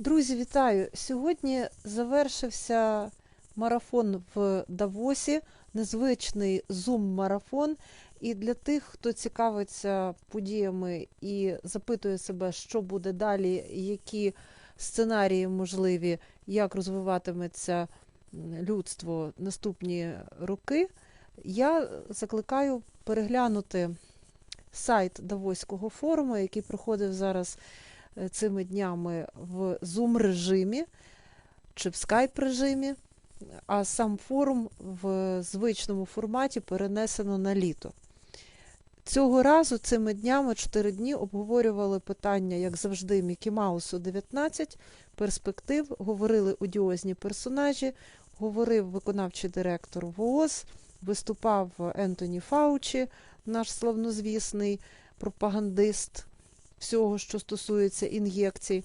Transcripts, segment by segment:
Друзі, вітаю! Сьогодні завершився марафон в Давосі, незвичний зум-марафон. І для тих, хто цікавиться подіями і запитує себе, що буде далі, які сценарії можливі, як розвиватиметься людство наступні роки, я закликаю переглянути сайт Давоського форуму, який проходив зараз цими днями в Zoom режимі чи в Skype режимі, а сам форум в звичному форматі перенесено на літо. Цього разу цими днями, 4 дні, обговорювали питання, як завжди, Мікі Маусу 19, перспектив, говорили одіозні персонажі, говорив виконавчий директор ВООЗ, виступав Ентоні Фаучі, наш славнозвісний пропагандист всього, що стосується ін'єкцій.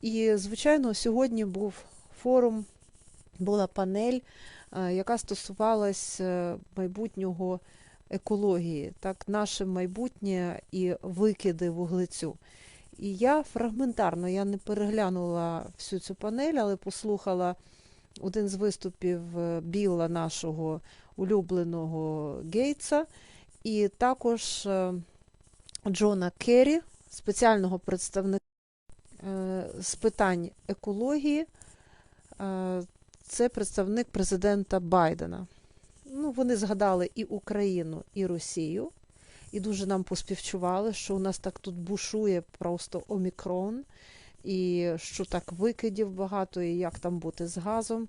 І, звичайно, сьогодні був форум, була панель, е, яка стосувалась е, майбутнього екології, так, наше майбутнє і викиди вуглецю. І я фрагментарно, я не переглянула всю цю панель, але послухала один з виступів е, Білла, нашого улюбленого Гейтса, і також Джона Керрі, спеціального представника е, з питань екології. Е, Це представник президента Байдена. Ну, вони згадали і Україну, і Росію, і дуже нам поспівчували, що у нас так тут бушує просто омікрон, і що так викидів багато, і як там бути з газом.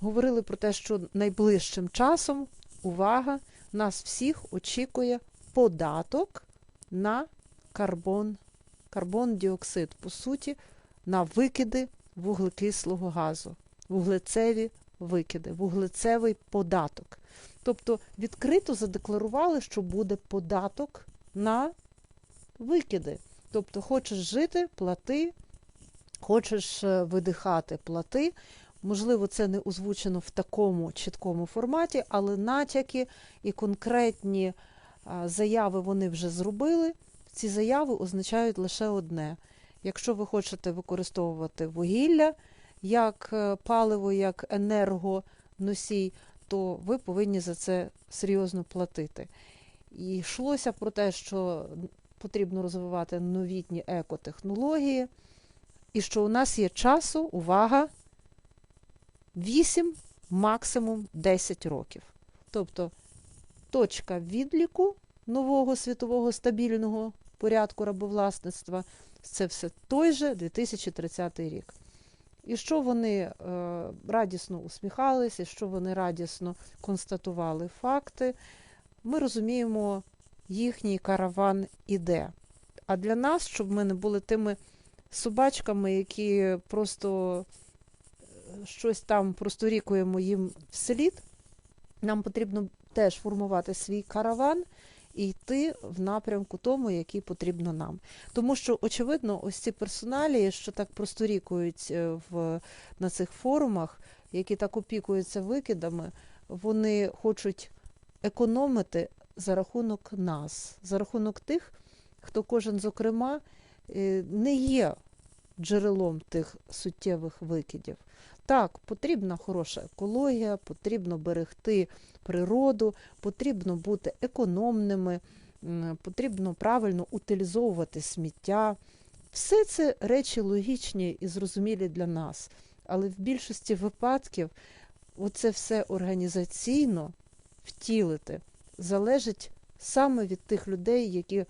Говорили про те, що найближчим часом, увага, нас всіх очікує податок на карбон, карбон-діоксид, по суті, на викиди вуглекислого газу, вуглецеві викиди, вуглецевий податок. Тобто відкрито задекларували, що буде податок на викиди. Тобто, хочеш жити, плати, хочеш е, видихати, плати. Можливо, це не озвучено в такому чіткому форматі, але натяки і конкретні заяви вони вже зробили. Ці заяви означають лише одне: якщо ви хочете використовувати вугілля як е, паливо, як енергоносій, то ви повинні за це серйозно платити. І йшлося про те, що потрібно розвивати новітні екотехнології, і що у нас є часу, увага, 8, максимум 10 років. Тобто точка відліку нового світового стабільного порядку рабовласництва це все той же 2030 рік. І що вони е, радісно усміхалися, що вони радісно констатували факти, ми розуміємо, їхній караван іде. А для нас, щоб ми не були тими собачками, які просто е, щось там просторікуємо їм вслід, нам потрібно теж формувати свій караван і йти в напрямку тому, який потрібно нам. Тому що, очевидно, ось ці персоналії, що так просторікують е, в, на цих форумах, які так опікуються викидами, вони хочуть економити за рахунок нас, за рахунок тих, хто кожен, зокрема, е, не є джерелом тих суттєвих викидів. Так, потрібна хороша екологія, потрібно берегти природу, потрібно бути економними, потрібно правильно утилізовувати сміття. Все це речі логічні і зрозумілі для нас. Але в більшості випадків оце все організаційно втілити залежить саме від тих людей, які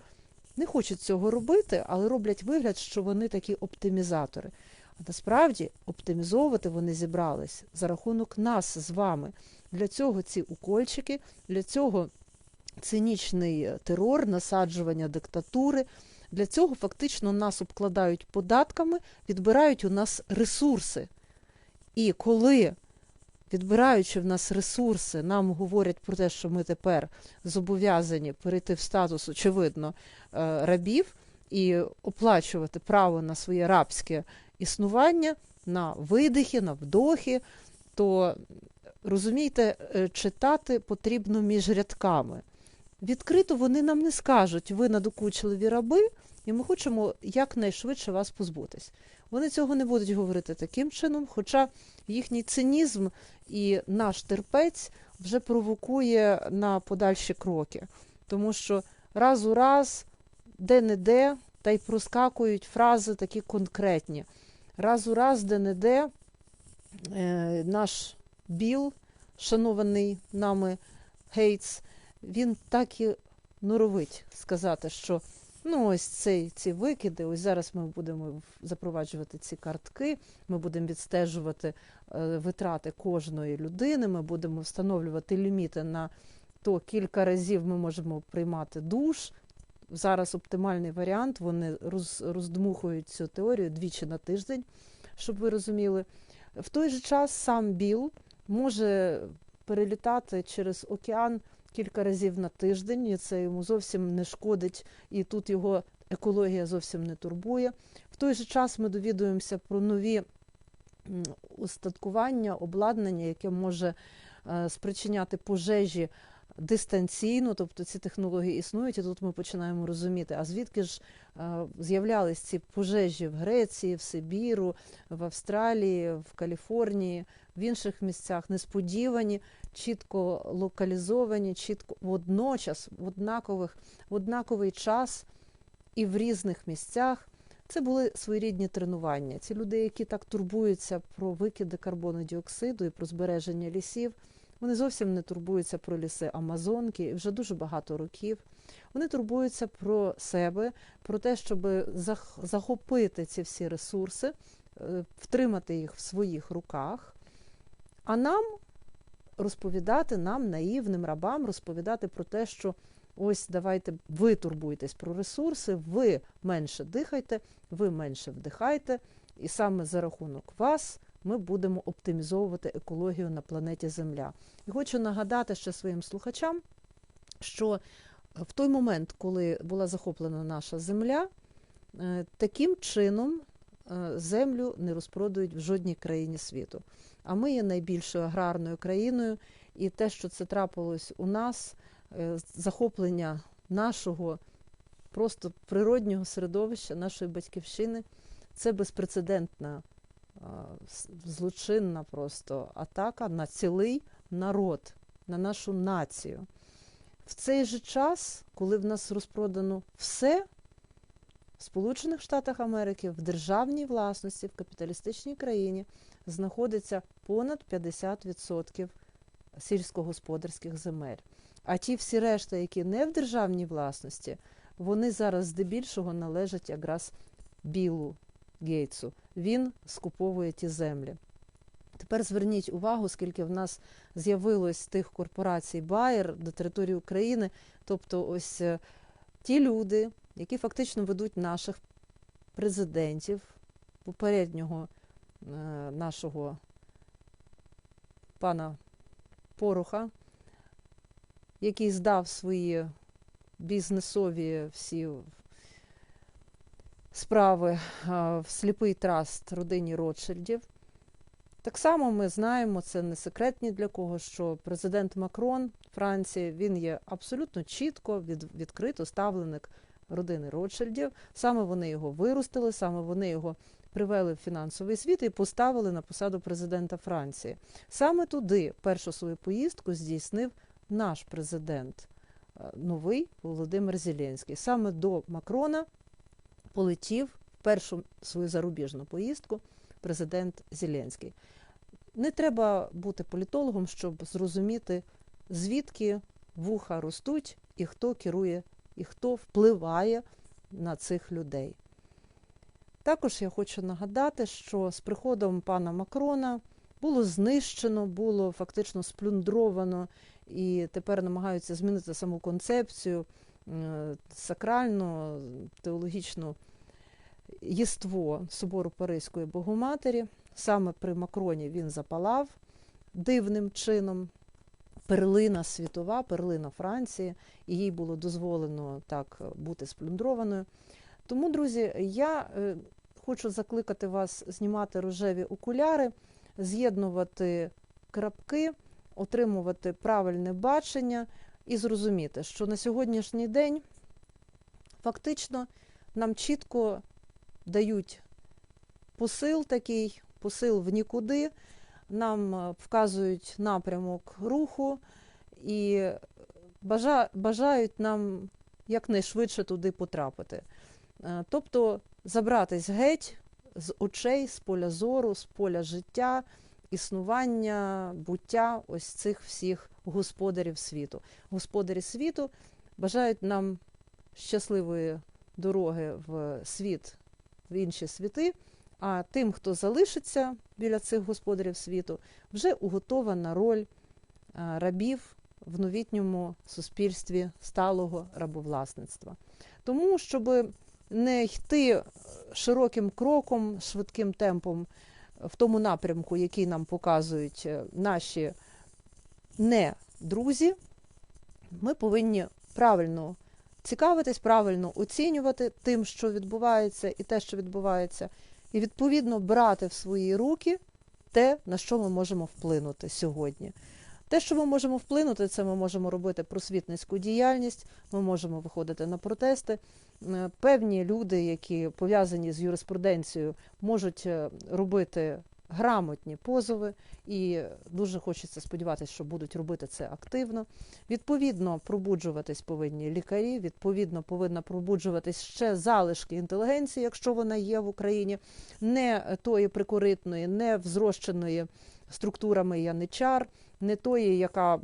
не хочуть цього робити, але роблять вигляд, що вони такі оптимізатори. А насправді оптимізовувати вони зібрались за рахунок нас з вами. Для цього ці укольчики, для цього цинічний терор, насаджування диктатури. Для цього фактично нас обкладають податками, відбирають у нас ресурси. І коли, відбираючи в нас ресурси, нам говорять про те, що ми тепер зобов'язані перейти в статус, очевидно, е, рабів і оплачувати право на своє рабське існування, на видихи, на вдохи, то розумієте, е, читати потрібно між рядками. Відкрито вони нам не скажуть, ви надокучливі раби, і ми хочемо якнайшвидше вас позбутись. Вони цього не будуть говорити таким чином, хоча їхній цинізм і наш терпець вже провокує на подальші кроки, тому що раз у раз, де-не-де, та й проскакують фрази такі конкретні. Раз у раз, де-не-де, е, наш Біл, шанований нами Гейтс, він так і норовить сказати, що ну ось цей, ці викиди, ось зараз ми будемо запроваджувати ці картки, ми будемо відстежувати е, витрати кожної людини, ми будемо встановлювати ліміти на то кілька разів ми можемо приймати душ. Зараз оптимальний варіант, вони роз, роздмухують цю теорію двічі на тиждень, щоб ви розуміли. В той же час сам Біл може перелітати через океан кілька разів на тиждень, і це йому зовсім не шкодить, і тут його екологія зовсім не турбує. В той же час ми довідуємося про нові устаткування, обладнання, яке може е, спричиняти пожежі дистанційно, тобто ці технології існують, і тут ми починаємо розуміти, а звідки ж з'являлись ці пожежі в Греції, в Сибіру, в Австралії, в Каліфорнії, в інших місцях несподівані, чітко локалізовані, чітко водночас, в однакових, в однаковий час і в різних місцях. Це були своєрідні тренування. Ці люди, які так турбуються про викиди карбонодіоксиду і про збереження лісів, вони зовсім не турбуються про ліси Амазонки вже дуже багато років. Вони турбуються про себе, про те, щоб захопити ці всі ресурси, е, втримати їх в своїх руках, а нам розповідати, нам, наївним рабам, розповідати про те, що ось давайте ви турбуйтесь про ресурси, ви менше дихайте, ви менше вдихайте, і саме за рахунок вас ми будемо оптимізовувати екологію на планеті Земля. І хочу нагадати ще своїм слухачам, що в той момент, коли була захоплена наша земля, е, таким чином е, землю не розпродають в жодній країні світу. А ми є найбільшою аграрною країною, і те, що це трапилось у нас, е, захоплення нашого просто природнього середовища, нашої батьківщини, це безпрецедентна злочинна просто атака на цілий народ, на нашу націю. В цей же час, коли в нас розпродано все, в Сполучених Штатах Америки в державній власності, в капіталістичній країні знаходиться понад 50% сільськогосподарських земель. А ті всі решта, які не в державній власності, вони зараз здебільшого належать якраз білу Гейтсу. Він скуповує ті землі. Тепер зверніть увагу, скільки в нас з'явилось тих корпорацій Bayer на території України, тобто ось е, ті люди, які фактично ведуть наших президентів, попереднього е, нашого пана Пороха, який здав свої бізнесові всі справи в сліпий траст родині Ротшильдів. Так само ми знаємо, це не секрет ні для кого, що президент Макрон Франції він є абсолютно чітко від, відкрито ставленик родини Ротшильдів. Саме вони його виростили, саме вони його привели в фінансовий світ і поставили на посаду президента Франції. Саме туди першу свою поїздку здійснив наш президент новий Володимир Зеленський. Саме до Макрона полетів в першу свою зарубіжну поїздку президент Зеленський. Не треба бути політологом, щоб зрозуміти, звідки вуха ростуть і хто керує, і хто впливає на цих людей. Також я хочу нагадати, що з приходом пана Макрона було знищено, було фактично сплюндровано і тепер намагаються змінити саму концепцію сакральну, теологічну єство собору Паризької Богоматері. Саме при Макроні він запалав дивним чином. Перлина світова, перлина Франції, і їй було дозволено так бути сплюндрованою. Тому, друзі, я е, хочу закликати вас знімати рожеві окуляри, з'єднувати крапки, отримувати правильне бачення і зрозуміти, що на сьогоднішній день фактично нам чітко дають посил такий, посил в нікуди, нам е, вказують напрямок руху і бажа- бажають нам якнайшвидше туди потрапити. Е, Тобто забратись геть з очей, з поля зору, з поля життя, існування, буття ось цих всіх господарів світу. Господарі світу бажають нам щасливої дороги в світ, в інші світи. А тим, хто залишиться біля цих господарів світу, вже уготована роль рабів в новітньому суспільстві сталого рабовласництва. Тому, щоб не йти широким кроком, швидким темпом в тому напрямку, який нам показують е, наші не друзі, ми повинні правильно цікавитись, правильно оцінювати тим, що відбувається, і те, що відбувається, і відповідно брати в свої руки те, на що ми можемо вплинути сьогодні. Те, що ми можемо вплинути, це ми можемо робити просвітницьку діяльність, ми можемо виходити на протести. Е, Певні люди, які пов'язані з юриспруденцією, можуть е, робити грамотні позови, і дуже хочеться сподіватися, що будуть робити це активно. Відповідно, пробуджуватись повинні лікарі, відповідно, повинна пробуджуватись ще залишки інтелігенції, якщо вона є в Україні, не тої прикоритної, не взрощеної структурами яничар, не тої, яка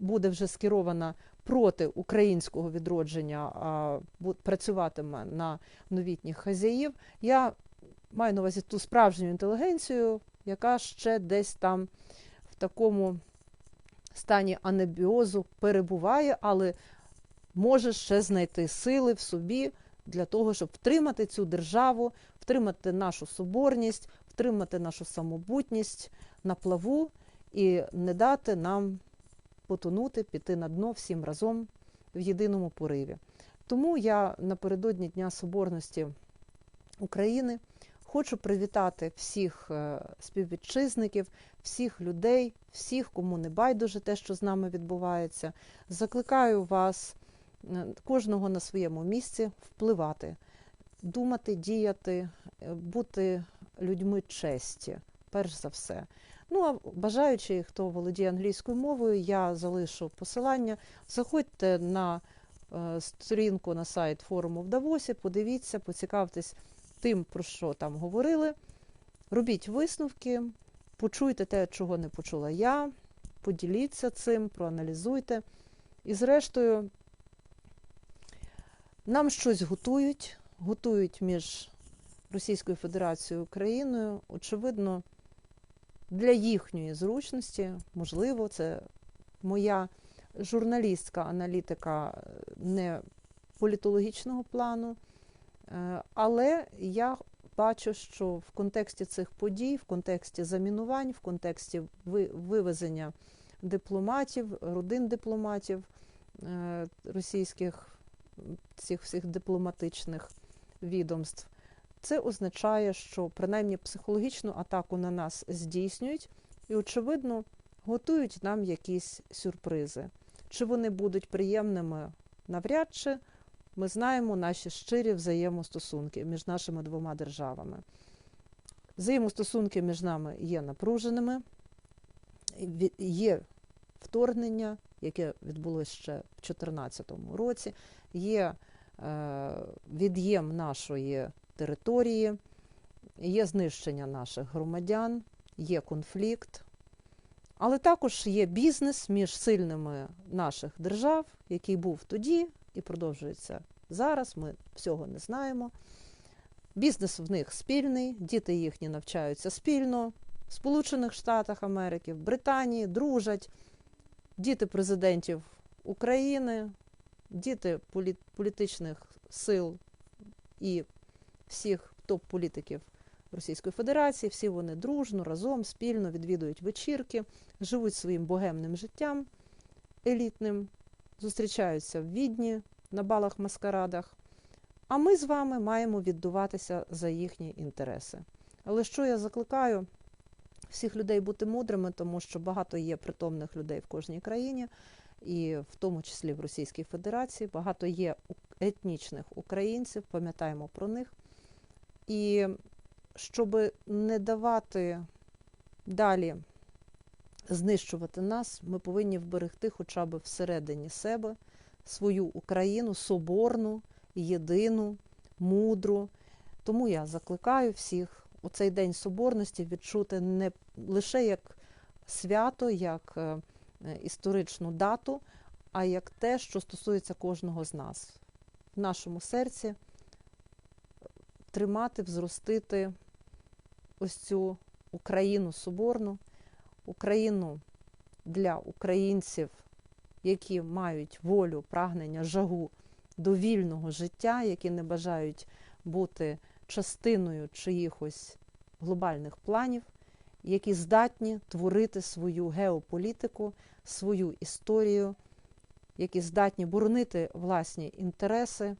буде вже скерована проти українського відродження, а працюватиме на новітніх хазяїв. Я маю на увазі ту справжню інтелігенцію, яка ще десь там в такому стані анебіозу перебуває, але може ще знайти сили в собі для того, щоб втримати цю державу, втримати нашу соборність, втримати нашу самобутність на плаву і не дати нам потонути, піти на дно всім разом в єдиному пориві. Тому я напередодні Дня Соборності України хочу привітати всіх е, співвітчизників, всіх людей, всіх, кому не байдуже те, що з нами відбувається. Закликаю вас е, кожного на своєму місці впливати, думати, діяти, е, бути людьми честі, перш за все. Ну а бажаючи, хто володіє англійською мовою, я залишу посилання. Заходьте на е, сторінку на сайт форуму в Давосі, подивіться, поцікавтесь тим, про що там говорили. Робіть висновки, почуйте те, чого не почула я, поділіться цим, проаналізуйте. І, зрештою, нам щось готують, готують між Російською Федерацією і Україною. Очевидно, для їхньої зручності, можливо, це моя журналістська аналітика е, не політологічного плану. Е, Але я бачу, що в контексті цих подій, в контексті замінувань, в контексті ви- вивезення дипломатів, родин дипломатів е, російських цих всіх дипломатичних відомств, це означає, що принаймні психологічну атаку на нас здійснюють і, очевидно, готують нам якісь сюрпризи. Чи вони будуть приємними навряд чи ми знаємо наші щирі взаємостосунки між нашими двома державами. Взаємостосунки між нами є напруженими, є вторгнення, яке відбулося ще в 2014 році, є е, від'єм нашої території, є знищення наших громадян, є конфлікт. Але також є бізнес між сильними наших держав, який був тоді і продовжується зараз. Ми всього не знаємо. Бізнес в них спільний, діти їхні навчаються спільно. В Сполучених Штатах Америки, в Британії дружать діти президентів України, діти політичних сил і всіх топ-політиків Російської Федерації. Всі вони дружно, разом, спільно відвідують вечірки, живуть своїм богемним життям елітним, зустрічаються в відні на балах маскарадах. А ми з вами маємо віддуватися за їхні інтереси. Але що я закликаю всіх людей бути мудрими, тому що багато є притомних людей в кожній країні, і в тому числі в Російській Федерації. Багато є етнічних українців, пам'ятаємо про них. І щоб не давати далі знищувати нас, ми повинні вберегти хоча б всередині себе свою Україну соборну, єдину, мудру. Тому я закликаю всіх у цей день соборності відчути не лише як свято, як е, історичну дату, а як те, що стосується кожного з нас. В нашому серці тримати, взростити ось цю Україну соборну, Україну для українців, які мають волю, прагнення, жагу до вільного життя, які не бажають бути частиною чиїхось глобальних планів, які здатні творити свою геополітику, свою історію, які здатні боронити власні інтереси.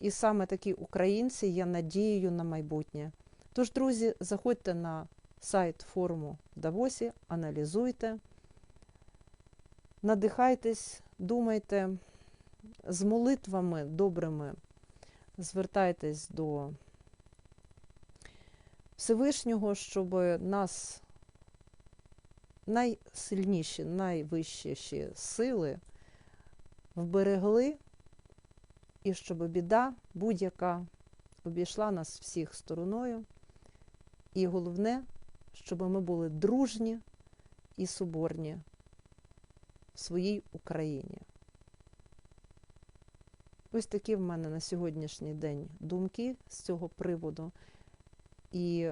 І саме такі українці є надією на майбутнє. Тож, друзі, заходьте на сайт форуму в Давосі, аналізуйте, надихайтесь, думайте, з молитвами добрими звертайтесь до Всевишнього, щоб нас найсильніші, найвищіші сили вберегли, і щоб біда будь-яка обійшла нас всіх стороною. І головне, щоб ми були дружні і соборні в своїй Україні. Ось такі в мене на сьогоднішній день думки з цього приводу. І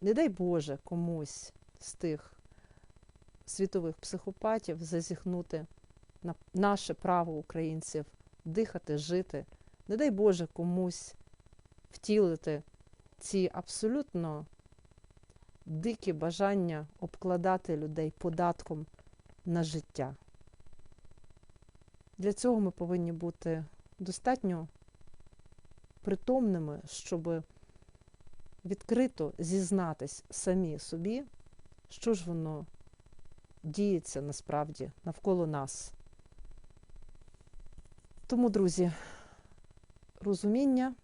не дай Боже комусь з тих світових психопатів зазіхнути на наше право українців дихати, жити. Не дай Боже комусь втілити ці абсолютно дикі бажання обкладати людей податком на життя. Для цього ми повинні бути достатньо притомними, щоб відкрито зізнатись самі собі, що ж воно діється насправді навколо нас. Тому, друзі, розуміння,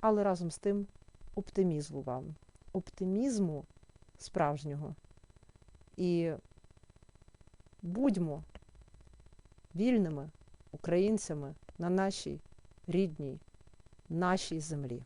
але разом з тим оптимізму вам, оптимізму справжнього. І будьмо вільними українцями на нашій рідній, нашій землі.